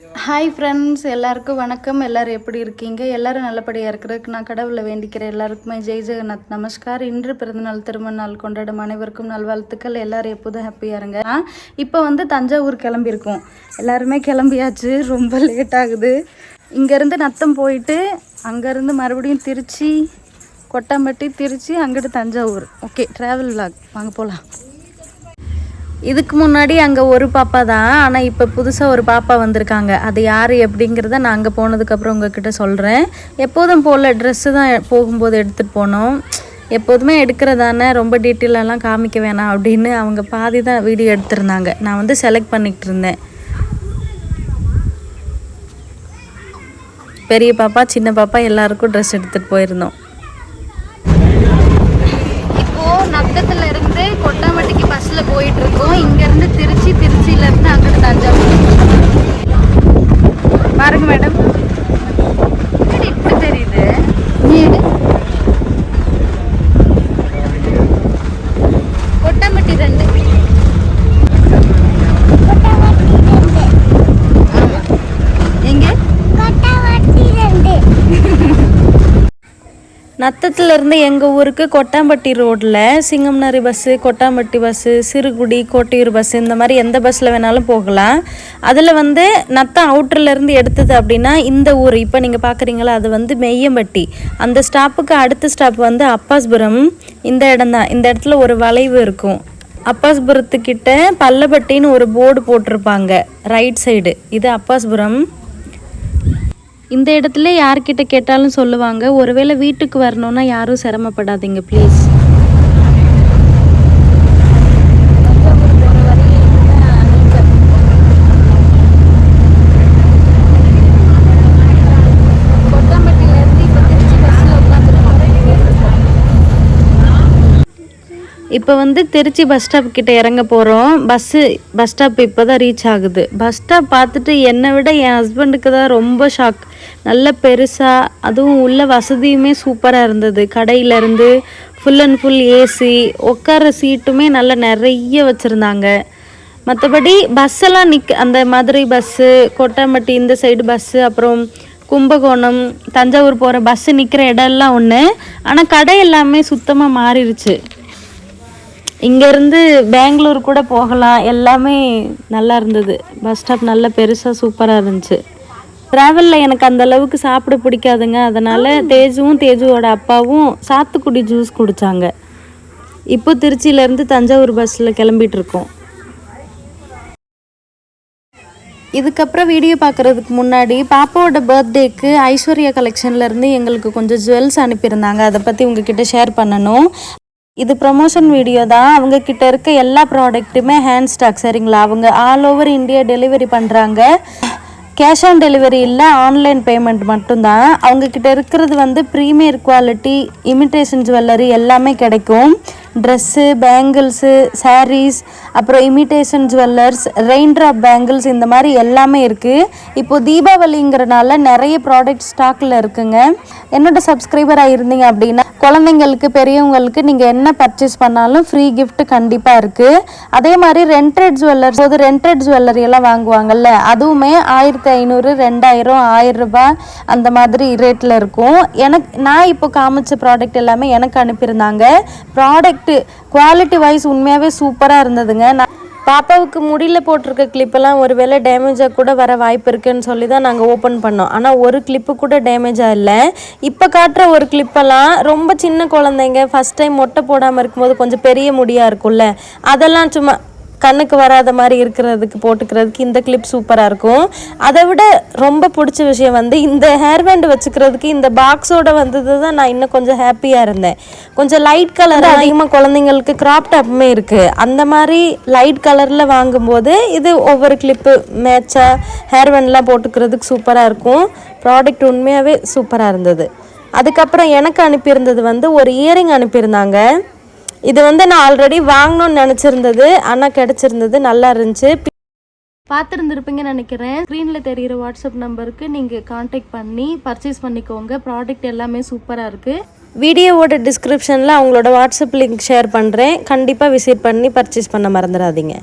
Hi friends எல்லாருக்கும் வணக்கம். எல்லாரும் எப்படி இருக்கீங்க? எல்லோரும் நல்லபடியாக இருக்கிறதுக்கு நான் கடவுளை வேண்டிக்கிறேன். எல்லாருக்குமே ஜெய் ஜெகநாத். நமஸ்கார். இன்று பிறந்தநாள் திருமண நாள் கொண்டாடும் அனைவருக்கும் நல்வாழ்த்துக்கள். எல்லோரும் எப்போதும் ஹாப்பியாக இருங்க. இப்போ வந்து தஞ்சாவூர் கிளம்பியிருக்கோம். எல்லாருமே கிளம்பியாச்சு. ரொம்ப லேட் ஆகுது. இங்கேருந்து நத்தம் போயிட்டு அங்கேருந்து மறுபடியும் திருச்சி கொட்டாம்பட்டி திருச்சி அங்கிட்டு தஞ்சாவூர். Okay travel vlog. வாங்க போகலாம் இதுக்கு முன்னாடி அங்கே ஒரு பாப்பா தான் ஆனால் இப்போ புதுசாக ஒரு பாப்பா வந்திருக்காங்க. அது யார் எப்படிங்கிறத நான் அங்கே போனதுக்கப்புறம் உங்ககிட்ட சொல்கிறேன் எப்போதும் போல் ட்ரெஸ்ஸு தான் போகும்போது எடுத்துகிட்டு போனோம். எப்போதுமே எடுக்கிறதானே ரொம்ப டீட்டெயிலெல்லாம் காமிக்க வேணாம் அப்படின்னு அவங்க பாதி தான் வீடியோ எடுத்திருந்தாங்க. நான் வந்து செலக்ட் பண்ணிகிட்டு இருந்தேன். பெரிய பாப்பா சின்ன பாப்பா எல்லாருக்கும் ட்ரெஸ் எடுத்துகிட்டு போயிருந்தோம் இப்போ நத்தத்துல இருந்து கொட்டாம்பட்டிக்கு பஸ்ல போயிட்டு இருக்கோம் இங்க இருந்து திருச்சி திருச்சியில இருந்து அங்கிட்டு தஞ்சாவூர் பாருங்க மேடம் இப்படி தெரியுது வீடு கொட்டாம்பட்டி ரெண்டு ஆமா. எங்க நத்தத்துலேருந்து எங்கள் ஊருக்கு கொட்டாம்பட்டி ரோட்டில் சிங்கம்னாரி bus Kottampatti bus Sirukudi Kottaiyur bus இந்த மாதிரி எந்த பஸ்ஸில் வேணாலும் போகலாம். அதில் வந்து நத்தம் அவுட்டர்லேருந்து எடுத்தது அப்படின்னா இந்த ஊர். இப்போ நீங்கள் பார்க்குறீங்களா அது வந்து மெய்யம்பட்டி. அந்த ஸ்டாப்புக்கு அடுத்த ஸ்டாப் வந்து அப்பாஸ்புரம். இந்த இடம் தான். இந்த இடத்துல ஒரு வளைவு இருக்கும். அப்பாஸ்புரத்துக்கிட்ட பல்லப்பட்டின்னு ஒரு போர்டு போட்டிருப்பாங்க ரைட் சைடு இது அப்பாஸ்புரம். இந்த இடத்துல யார்கிட்ட கேட்டாலும் சொல்லுவாங்க. ஒருவேளை வீட்டுக்கு வரணும்னா யாரும் சிரமப்படாதீங்க ப்ளீஸ் இப்போ வந்து திருச்சி பஸ் ஸ்டாப் கிட்ட இறங்க போகிறோம் பஸ்ஸு பஸ் ஸ்டாப் இப்போ தான் ரீச் ஆகுது. பஸ் ஸ்டாப் பார்த்துட்டு என்னை விட என் ஹஸ்பண்டுக்கு தான் ரொம்ப ஷாக் நல்ல பெருசாக அதுவும் உள்ள வசதியுமே சூப்பராக இருந்தது. கடையிலேருந்து ஃபுல் அண்ட் ஃபுல் ஏசி உட்கார சீட்டுமே நல்லா நிறைய வச்சுருந்தாங்க. மற்றபடி பஸ்ஸெல்லாம் நிற்க அந்த மதுரை பஸ்ஸு கொட்டாம்பட்டி இந்த சைடு பஸ்ஸு அப்புறம் கும்பகோணம் தஞ்சாவூர் போகிற பஸ்ஸு நிற்கிற இடம்லாம் ஒன்று ஆனால் கடை எல்லாமே சுத்தமாக மாறிடுச்சு இங்கேருந்து பெங்களூர் கூட போகலாம். எல்லாமே நல்லா இருந்தது. பஸ் ஸ்டாப் நல்ல பெருசாக சூப்பராக இருந்துச்சு. ட்ராவலில் எனக்கு அந்த அளவுக்கு சாப்பிட பிடிக்காதுங்க. அதனால் தேஜுவும் தேஜுவோட அப்பாவும் சாத்துக்குடி ஜூஸ் குடித்தாங்க இப்போ திருச்சியிலேருந்து தஞ்சாவூர் பஸ்ஸில் கிளம்பிட்டு இருக்கோம் இதுக்கப்புறம் வீடியோ பார்க்குறதுக்கு முன்னாடி பாப்பாவோட பர்த்டேக்கு ஐஸ்வர்யா கலெக்ஷன்லேருந்து எங்களுக்கு கொஞ்சம் ஜுவல்ஸ் அனுப்பியிருந்தாங்க. அதை பற்றி உங்ககிட்ட ஷேர் பண்ணணும். இது ப்ரமோஷன் வீடியோ தான். அவங்க கிட்ட இருக்க எல்லா ப்ராடக்ட்டுமே ஹேண்ட் ஸ்டாக் சரிங்களா? அவங்க ஆல் ஓவர் இந்தியா டெலிவரி பண்ணுறாங்க கேஷ் ஆன் டெலிவரி இல்லை ஆன்லைன் பேமெண்ட் மட்டும்தான். அவங்கக்கிட்ட இருக்கிறது வந்து ப்ரீமியர் குவாலிட்டி இமிட்டேஷன் ஜுவல்லரி எல்லாமே கிடைக்கும். ட்ரெஸ்ஸு பேங்கிள்ஸு சாரீஸ் அப்புறம் imitation jewellers rain drop bangles இந்த மாதிரி எல்லாமே இருக்குது இப்போது தீபாவளிங்கிறனால நிறைய ப்ராடக்ட் ஸ்டாக்கில் இருக்குங்க. என்னோட சப்ஸ்கிரைபராக இருந்தீங்க அப்படின்னா குழந்தைங்களுக்கு பெரியவங்களுக்கு நீங்கள் என்ன பர்ச்சேஸ் பண்ணாலும் ஃப்ரீ கிஃப்ட் கண்டிப்பாக இருக்குது அதே மாதிரி ரெண்டட் ஜுவல்லர்ஸ் போது ரெண்டட் ஜுவல்லரி எல்லாம் வாங்குவாங்கல்ல அதுவுமே ஆயிரத்தி ஐநூறு ரெண்டாயிரம் ஆயிரம் ரூபாய் அந்த மாதிரி ரேட்டில் இருக்கும். எனக்கு நான் இப்போ காமிச்ச ப்ராடக்ட் எல்லாமே எனக்கு அனுப்பியிருந்தாங்க. ப்ராடக்ட் ப்ராடக்ட்டு குவாலிட்டி வைஸ் உண்மையாகவே சூப்பராக இருந்ததுங்க. நான் பாப்பாவுக்கு முடியல போட்டிருக்க கிளிப்பெல்லாம் ஒருவேளை டேமேஜாக கூட வர வாய்ப்பு இருக்குன்னு சொல்லி தான் நாங்கள் ஓப்பன் பண்ணோம். ஆனால் ஒரு கிளிப்பு கூட டேமேஜாக இல்லை. இப்போ காட்டுற ஒரு கிளிப்பெல்லாம் ரொம்ப சின்ன குழந்தைங்க ஃபஸ்ட் டைம் மொட்டை போடாமல் இருக்கும்போது கொஞ்சம் பெரிய முடியாக இருக்கும்ல. அதெல்லாம் சும்மா கண்ணுக்கு வராத மாதிரி இருக்கிறதுக்கு போட்டுக்கிறதுக்கு இந்த கிளிப் சூப்பராக இருக்கும். அதை விட ரொம்ப பிடிச்ச விஷயம் வந்து இந்த ஹேர் பேண்ட் வச்சுக்கிறதுக்கு இந்த பாக்ஸோட வந்தது தான் நான் இன்னும் கொஞ்சம் ஹாப்பியாக இருந்தேன். கொஞ்சம் லைட் கலர் அதிகமாக குழந்தைங்களுக்கு கிராப் டாப்புமே இருக்குது அந்த மாதிரி லைட் கலரில் வாங்கும்போது இது ஒவ்வொரு கிளிப்பு மேட்சாக ஹேர் பேண்ட்லாம் போட்டுக்கிறதுக்கு சூப்பராக இருக்கும். ப்ராடக்ட் உண்மையாகவே சூப்பராக இருந்தது. அதுக்கப்புறம் எனக்கு அனுப்பியிருந்தது வந்து ஒரு இயரிங் அனுப்பியிருந்தாங்க. இது வந்து நான் ஆல்ரெடி வாங்கணும்னு நினச்சிருந்தது. ஆனால் கிடச்சிருந்தது நல்லா இருந்துச்சு. பார்த்துருந்துருப்பீங்கன்னு நினைக்கிறேன். ஸ்க்ரீனில் தெரிகிற வாட்ஸ்அப் நம்பருக்கு நீங்கள் காண்டாக்ட் பண்ணி பர்ச்சேஸ் பண்ணிக்கோங்க. ப்ராடக்ட் எல்லாமே சூப்பராக இருக்குது வீடியோவோட டிஸ்கிரிப்ஷனில் அவங்களோட வாட்ஸ்அப் லிங்க் ஷேர் பண்ணுறேன் கண்டிப்பாக விசிட் பண்ணி பர்ச்சேஸ் பண்ண மறந்துடாதீங்க.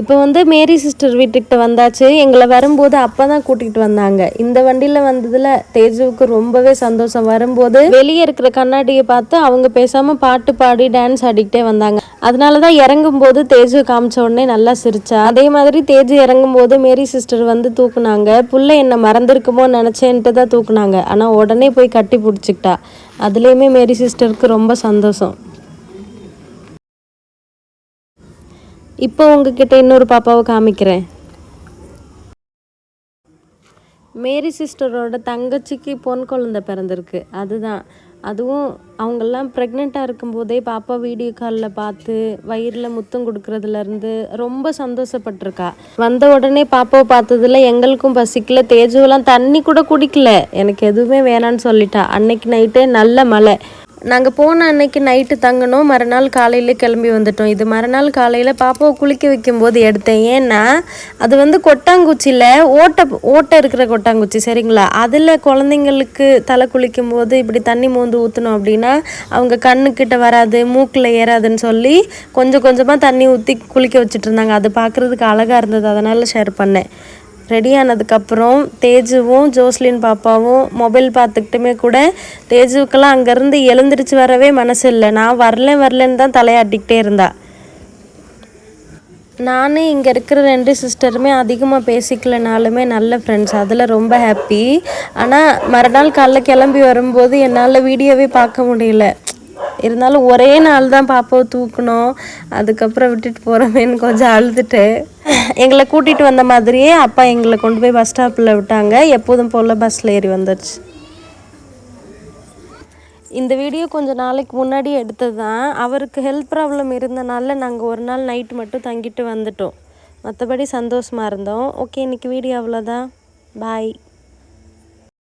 இப்போ வந்து மேரி சிஸ்டர் வீட்டுக்கிட்ட வந்தாச்சு. எங்களை வரும்போது அப்போ தான் கூட்டிகிட்டு வந்தாங்க. இந்த வண்டியில் வந்ததில் தேஜுவுக்கு ரொம்பவே சந்தோஷம். வரும்போது வெளியே இருக்கிற கண்ணாடியை பார்த்து அவங்க பேசாமல் பாட்டு பாடி டான்ஸ் ஆடிக்கிட்டே வந்தாங்க. அதனால தான் இறங்கும்போது தேஜு காமிச்ச உடனே நல்லா சிரிச்சா. அதே மாதிரி தேஜு இறங்கும்போது மேரி சிஸ்டர் வந்து தூக்குனாங்க. புள்ள என்ன மறந்துருக்குமோ நினச்சேன்ட்டு தான் தூக்குனாங்க. ஆனால் உடனே போய் கட்டி பிடிச்சிக்கிட்டா. அதுலேயுமே மேரி சிஸ்டருக்கு ரொம்ப சந்தோஷம். இப்போ உங்ககிட்ட இன்னொரு பாப்பாவை காமிக்கிறேன். மேரி சிஸ்டரோட தங்கச்சிக்கு பொன் குழந்தை பிறந்திருக்கு. அதுதான். அதுவும் அவங்கெல்லாம் ப்ரெக்னெண்ட்டாக இருக்கும்போதே பாப்பா வீடியோ காலில் பார்த்து வயிறில் முத்தம் கொடுக்குறதுலேருந்து ரொம்ப சந்தோஷப்பட்டிருக்கா. வந்த உடனே பாப்பாவை பார்த்ததுல எங்களுக்கும் பசிக்கல. தேஜுவெல்லாம் தண்ணி கூட குடிக்கல. எனக்கு எதுவுமே வேணான்னு சொல்லிட்டா. அன்னைக்கு நைட்டே நல்ல மழை. நாங்கள் போன அன்னைக்கு நைட்டு தங்கினோம். மறுநாள் காலையில் கிளம்பி வந்துட்டோம். இது மறுநாள் காலையில் பாப்பாவை குளிக்க வைக்கும்போது எடுத்தேன். ஏன்னா அது வந்து கொட்டாங்குச்சியில் ஓட்டை ஓட்டை இருக்கிற கொட்டாங்குச்சி சரிங்களா? அதில் குழந்தைங்களுக்கு தலை குளிக்கும் போது இப்படி தண்ணி மோந்து ஊற்றணும் அப்படின்னா அவங்க கண்ணுக்கிட்ட வராது மூக்கில் ஏறாதுன்னு சொல்லி கொஞ்சம் கொஞ்சமாக தண்ணி ஊற்றி குளிக்க வச்சுட்டு இருந்தாங்க. அது பார்க்குறதுக்கு அழகாக இருந்தது. அதனால் ஷேர் பண்ணேன். ரெடி ஆனதுக்கப்புறம் தேஜுவும் ஜோஸ்லின் பாப்பாவும் மொபைல் பார்த்துக்கிட்டுமே கூட தேஜுவுக்கெல்லாம் அங்கேருந்து எழுந்திரிச்சு வரவே மனசு இல்லை. நான் வரல வரலன்னு தான் தலையாட்டிக்கிட்டே இருந்தா. நான் இங்கே இருக்கிற ரெண்டு சிஸ்டருமே அதிகமாக பேசிக்கலனாலுமே நல்ல ஃப்ரெண்ட்ஸ் அதில் ரொம்ப ஹாப்பி ஆனால் மறுநாள் காலைல கிளம்பி வரும்போது என்னால் வீடியோவே பார்க்க முடியல. இருந்தாலும் ஒரே நாள் தான் பாப்பாவை தூக்கணும். அதுக்கப்புறம் விட்டுட்டு போகிறோமேன்னு கொஞ்சம் அழுதுட்டு. எங்களை கூட்டிகிட்டு வந்த மாதிரியே அப்பா எங்களை கொண்டு போய் பஸ் ஸ்டாப்பில் விட்டாங்க. எப்போதும் போல் பஸ்ஸில் ஏறி வந்துடுச்சு இந்த வீடியோ கொஞ்சம் நாளைக்கு முன்னாடி எடுத்தது தான் அவருக்கு ஹெல்த் ப்ராப்ளம் இருந்தனால நாங்கள் ஒரு நாள் நைட் மட்டும் தங்கிட்டு வந்துட்டோம். மற்றபடி சந்தோஷமாக இருந்தோம். ஓகே இன்றைக்கி வீடியோ அவ்வளோதான் பாய்